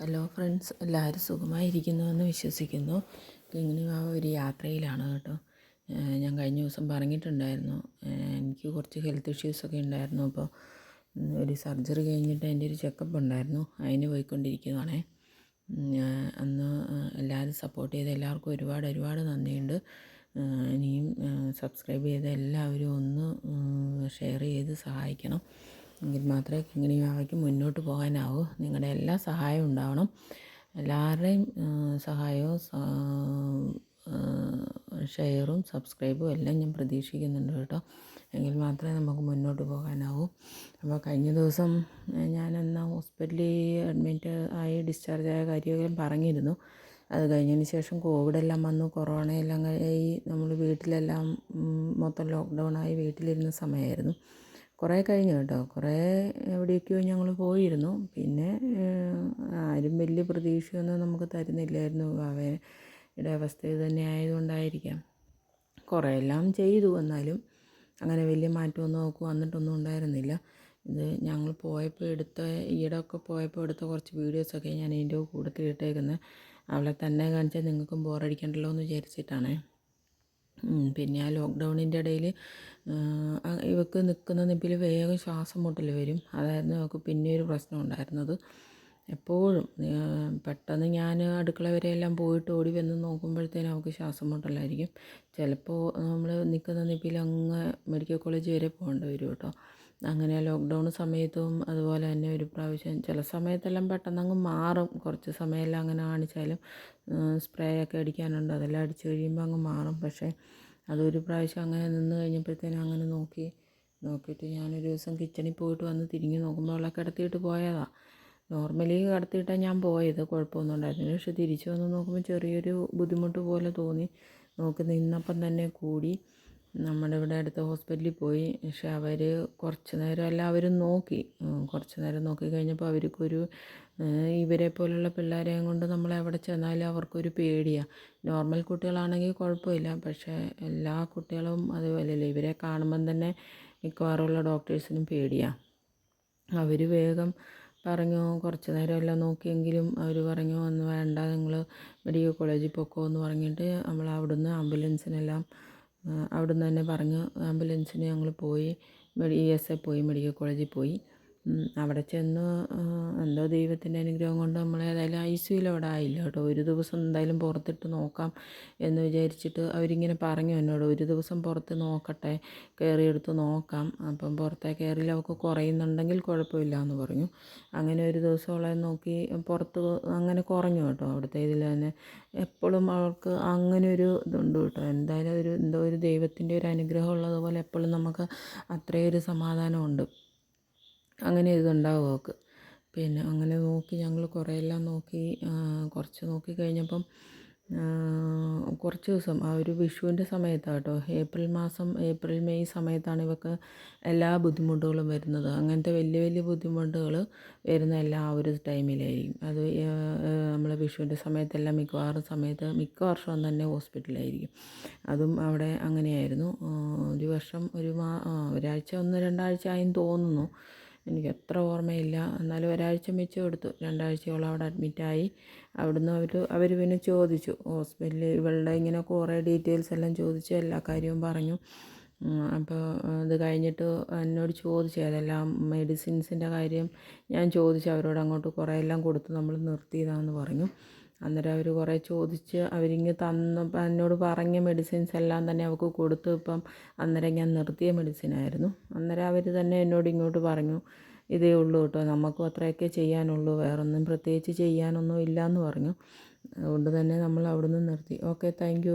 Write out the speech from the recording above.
Hello friends എല്ലാവരും സുഖമായിരിക്കുന്നുവെന്ന് വിശ്വസിക്കുന്നു. കിങ്ങിണി ബാബ ഒരു യാത്രയിലാണ് കേട്ടോ. ഞാൻ കഴിഞ്ഞ ദിവസം പറഞ്ഞിട്ടുണ്ടായിരുന്നു. എനിക്ക് കുറച്ച് ഹെൽത്ത് ഇഷ്യൂസൊക്കെ ഉണ്ടായിരുന്നു. അപ്പോൾ ഒരു സർജറി കഴിഞ്ഞിട്ട് എന്റെ ഒരു ചെക്കപ്പ് ഉണ്ടായിരുന്നു. അതിന് പോയിക്കൊണ്ടിരിക്കുകയാണ് അന്ന് എല്ലാവരും സപ്പോർട്ട് ചെയ്ത എല്ലാവർക്കും ഒരുപാട് ഒരുപാട് നന്ദിയുണ്ട്. ഇനിയും സബ്സ്ക്രൈബ് ചെയ്ത എല്ലാവരും ഒന്ന് ഷെയർ ചെയ്ത് സഹായിക്കണം. എങ്കിൽ മാത്രമേ കിങ്ങിണി വാവയ്ക്ക് മുന്നോട്ട് പോകാനാവൂ. നിങ്ങളുടെ എല്ലാ സഹായവും ഉണ്ടാവണം. എല്ലാവരുടെയും സഹായവും ഷെയറും സബ്സ്ക്രൈബും എല്ലാം ഞാൻ പ്രതീക്ഷിക്കുന്നുണ്ട് കേട്ടോ. എങ്കിൽ മാത്രമേ നമുക്ക് മുന്നോട്ട് പോകാനാവൂ. അപ്പോൾ കഴിഞ്ഞ ദിവസം ഞാൻ എന്നാൽ ഹോസ്പിറ്റലിൽ അഡ്മിറ്റ് ആയി ഡിസ്ചാർജ് ആയ കാര്യമെല്ലാം പറഞ്ഞിരുന്നു. അത് കഴിഞ്ഞതിന് ശേഷം കോവിഡെല്ലാം വന്നു. കൊറോണയെല്ലാം കഴിഞ്ഞ് നമ്മൾ വീട്ടിലെല്ലാം മൊത്തം ലോക്ക്ഡൗൺ ആയി വീട്ടിലിരുന്ന സമയമായിരുന്നു. കുറേ കഴിഞ്ഞു കേട്ടോ. കുറേ എവിടേക്കോ ഞങ്ങൾ പോയിരുന്നു. പിന്നെ ആരും വലിയ പ്രതീക്ഷയൊന്നും നമുക്ക് തരുന്നില്ലായിരുന്നു. അവയുടെ അവസ്ഥ ഇത് തന്നെ ആയതുകൊണ്ടായിരിക്കാം. കുറേ എല്ലാം ചെയ്തു. എന്നാലും അങ്ങനെ വലിയ മാറ്റമൊന്നും നമുക്ക് വന്നിട്ടൊന്നും ഉണ്ടായിരുന്നില്ല. ഇത് ഞങ്ങൾ പോയപ്പോൾ എടുത്ത ഈയിടെയൊക്കെ പോയപ്പോൾ എടുത്ത കുറച്ച് വീഡിയോസൊക്കെ ഞാൻ ഇതിന്റെ കൂടെ ഇട്ടേക്കുന്നത് അവളെ തന്നെ കാണിച്ചാൽ നിങ്ങൾക്കും ബോറടിക്കണ്ടല്ലോ എന്ന് വിചാരിച്ചിട്ടാണേ. പിന്നെ ആ ലോക്ക്ഡൗണിന്റെ ഇടയിൽ ഇവക്ക് നിൽക്കുന്ന നിപ്പിൽ വേഗം ശ്വാസം മുട്ടൽ വരും. അതായിരുന്നു അവൾക്ക് പിന്നെ ഒരു പ്രശ്നം ഉണ്ടായിരുന്നത്. എപ്പോഴും. പെട്ടെന്ന് ഞാൻ അടുക്കള വരെയെല്ലാം പോയിട്ട് ഓടി വന്ന് നോക്കുമ്പോഴത്തേനും അവൾക്ക് ശ്വാസം മുട്ടലായിരിക്കും. ചിലപ്പോൾ നമ്മൾ നിൽക്കുന്ന നിപ്പിൽ അങ്ങ് മെഡിക്കൽ കോളേജ് വരെ പോകേണ്ടി വരും കേട്ടോ. അങ്ങനെ ലോക്ക്ഡൗൺ സമയത്തും അതുപോലെ തന്നെ ഒരു പ്രാവശ്യം ചില സമയത്തെല്ലാം പെട്ടെന്ന് അങ്ങ് മാറും. കുറച്ച് സമയമെല്ലാം അങ്ങനെ കാണിച്ചാലും സ്പ്രേ ഒക്കെ അടിക്കാനുണ്ട്. അതെല്ലാം അടിച്ചു കഴിയുമ്പോൾ അങ്ങ് മാറും. പക്ഷേ അതൊരു പ്രാവശ്യം അങ്ങനെ നിന്ന് കഴിഞ്ഞപ്പോഴത്തേനും അങ്ങനെ നോക്കി നോക്കിയിട്ട് ഞാനൊരു ദിവസം കിച്ചണിൽ പോയിട്ട് വന്ന് തിരിഞ്ഞ് നോക്കുമ്പോൾ അവളെ കിടത്തിയിട്ട് പോയതാണ് നോർമലി കടത്തിയിട്ടാണ് ഞാൻ പോയത് കുഴപ്പമൊന്നും ഉണ്ടായിരുന്നില്ല. പക്ഷെ തിരിച്ചു വന്ന് നോക്കുമ്പോൾ ചെറിയൊരു ബുദ്ധിമുട്ട് പോലെ തോന്നി. നോക്കി നിന്നപ്പം തന്നെ കൂടി. നമ്മുടെ ഇവിടെ അടുത്ത ഹോസ്പിറ്റലിൽ പോയി. പക്ഷെ അവർ കുറച്ച് നേരം എല്ലാവരും നോക്കി. കുറച്ച് നേരം നോക്കി കഴിഞ്ഞപ്പോൾ അവർക്കൊരു ഇവരെ പോലുള്ള പിള്ളേരെയും കൊണ്ട് നമ്മൾ എവിടെ ചെന്നാലും അവർക്കൊരു പേടിയാണ് നോർമൽ കുട്ടികളാണെങ്കിൽ കുഴപ്പമില്ല. പക്ഷേ എല്ലാ കുട്ടികളും അതുപോലെയല്ല. ഇവരെ കാണുമ്പം തന്നെ മിക്കവാറുമുള്ള ഡോക്ടേഴ്സിനും പേടിയാണ് അവർ വേഗം പറഞ്ഞു കുറച്ച് നേരം എല്ലാം നോക്കിയെങ്കിലും അവർ പറഞ്ഞു ഒന്ന് വേണ്ട നിങ്ങൾ മെഡിക്കൽ കോളേജിൽ പൊക്കോ എന്ന് പറഞ്ഞിട്ട് നമ്മൾ അവിടുന്ന് ആംബുലൻസിനെല്ലാം അവിടുന്ന് തന്നെ പറഞ്ഞു ആംബുലൻസിന് ഞങ്ങൾ പോയി ഇ എസ് എ പോയി മെഡിക്കൽ കോളേജിൽ പോയി. അവിടെ ചെന്ന് എന്തോ ദൈവത്തിന്റെ അനുഗ്രഹം കൊണ്ട് നമ്മൾ ഏതായാലും ഐ സിയിൽ അവിടെ ആയില്ല കേട്ടോ. ഒരു ദിവസം എന്തായാലും പുറത്തിട്ട് നോക്കാം എന്ന് വിചാരിച്ചിട്ട് അവരിങ്ങനെ പറഞ്ഞു എന്നോട് ഒരു ദിവസം പുറത്ത് നോക്കട്ടെ കയറിയെടുത്ത് നോക്കാം. അപ്പം പുറത്തെ കയറിൽ അവൾക്ക് കുറയുന്നുണ്ടെങ്കിൽ കുഴപ്പമില്ല എന്ന് പറഞ്ഞു. അങ്ങനെ ഒരു ദിവസം അവളെ നോക്കി പുറത്ത് അങ്ങനെ കുറഞ്ഞു കേട്ടോ. അവിടുത്തെ ഇതിൽ തന്നെ എപ്പോഴും അവൾക്ക് അങ്ങനെ ഒരു ഇതുണ്ട് കേട്ടോ. എന്തായാലും ഒരു എന്തോ ഒരു ദൈവത്തിന്റെ ഒരു അനുഗ്രഹം ഉള്ളതുപോലെ എപ്പോഴും നമുക്ക് അത്രയൊരു സമാധാനമുണ്ട്. അങ്ങനെ ഇതുണ്ടാവും അവൾക്ക്. പിന്നെ അങ്ങനെ നോക്കി ഞങ്ങൾ കുറേ എല്ലാം നോക്കി കുറച്ച് നോക്കി കഴിഞ്ഞപ്പം കുറച്ച് ദിവസം ആ ഒരു വിഷുവിന്റെ സമയത്താണ് കേട്ടോ ഏപ്രിൽ മാസം ഏപ്രിൽ മെയ് സമയത്താണ് ഇവക്ക് എല്ലാ ബുദ്ധിമുട്ടുകളും വരുന്നത്. അങ്ങനത്തെ വലിയ വലിയ ബുദ്ധിമുട്ടുകൾ വരുന്ന എല്ലാ ആ ഒരു ടൈമിലായിരിക്കും. അത് നമ്മൾ വിഷുവിന്റെ സമയത്തെല്ലാം മിക്കവാറും സമയത്ത് മിക്ക വർഷവും തന്നെ ഹോസ്പിറ്റലായിരിക്കും അതും അവിടെ അങ്ങനെയായിരുന്നു. ഒരു വർഷം ഒരു മാ ഒരാഴ്ച ഒന്ന് രണ്ടാഴ്ച ആയെന്ന് തോന്നുന്നു. എനിക്ക് എത്ര ഓർമ്മയില്ല. എന്നാലും ഒരാഴ്ച മിച്ചം എടുത്തു. രണ്ടാഴ്ചയോളം അവിടെ അഡ്മിറ്റായി. അവിടുന്ന് അവർ അവർ പിന്നെ ചോദിച്ചു. ഹോസ്പിറ്റലിൽ ഇവളുടെ ഇങ്ങനെ കുറേ ഡീറ്റെയിൽസ് എല്ലാം ചോദിച്ചു. എല്ലാ കാര്യവും പറഞ്ഞു. അപ്പോൾ അത് കഴിഞ്ഞിട്ട് എന്നോട് ചോദിച്ചു. ഏതെല്ലാം മെഡിസിൻസിന്റെ കാര്യം ഞാൻ ചോദിച്ചു. അവരോട് അങ്ങോട്ട് കുറേ എല്ലാം കൊടുത്ത്. നമ്മൾ നിർത്തിയതാണെന്ന് പറഞ്ഞു. അന്നേരം അവർ കുറേ ചോദിച്ച് അവരിങ്ങ് തന്നപ്പോൾ എന്നോട് പറഞ്ഞ മെഡിസിൻസ് എല്ലാം തന്നെ അവൾക്ക് കൊടുത്തു ഇപ്പം അന്നേരം ഞാൻ നിർത്തിയ മെഡിസിനായിരുന്നു അന്നേരം അവർ തന്നെ എന്നോട് ഇങ്ങോട്ട് പറഞ്ഞു ഇതേ ഉള്ളൂ കേട്ടോ നമുക്കും അത്രയൊക്കെ ചെയ്യാനുള്ളൂ വേറൊന്നും പ്രത്യേകിച്ച് ചെയ്യാനൊന്നും ഇല്ല എന്ന് പറഞ്ഞു. അതുകൊണ്ട് തന്നെ നമ്മൾ അവിടുന്ന് നിർത്തി. Okay thank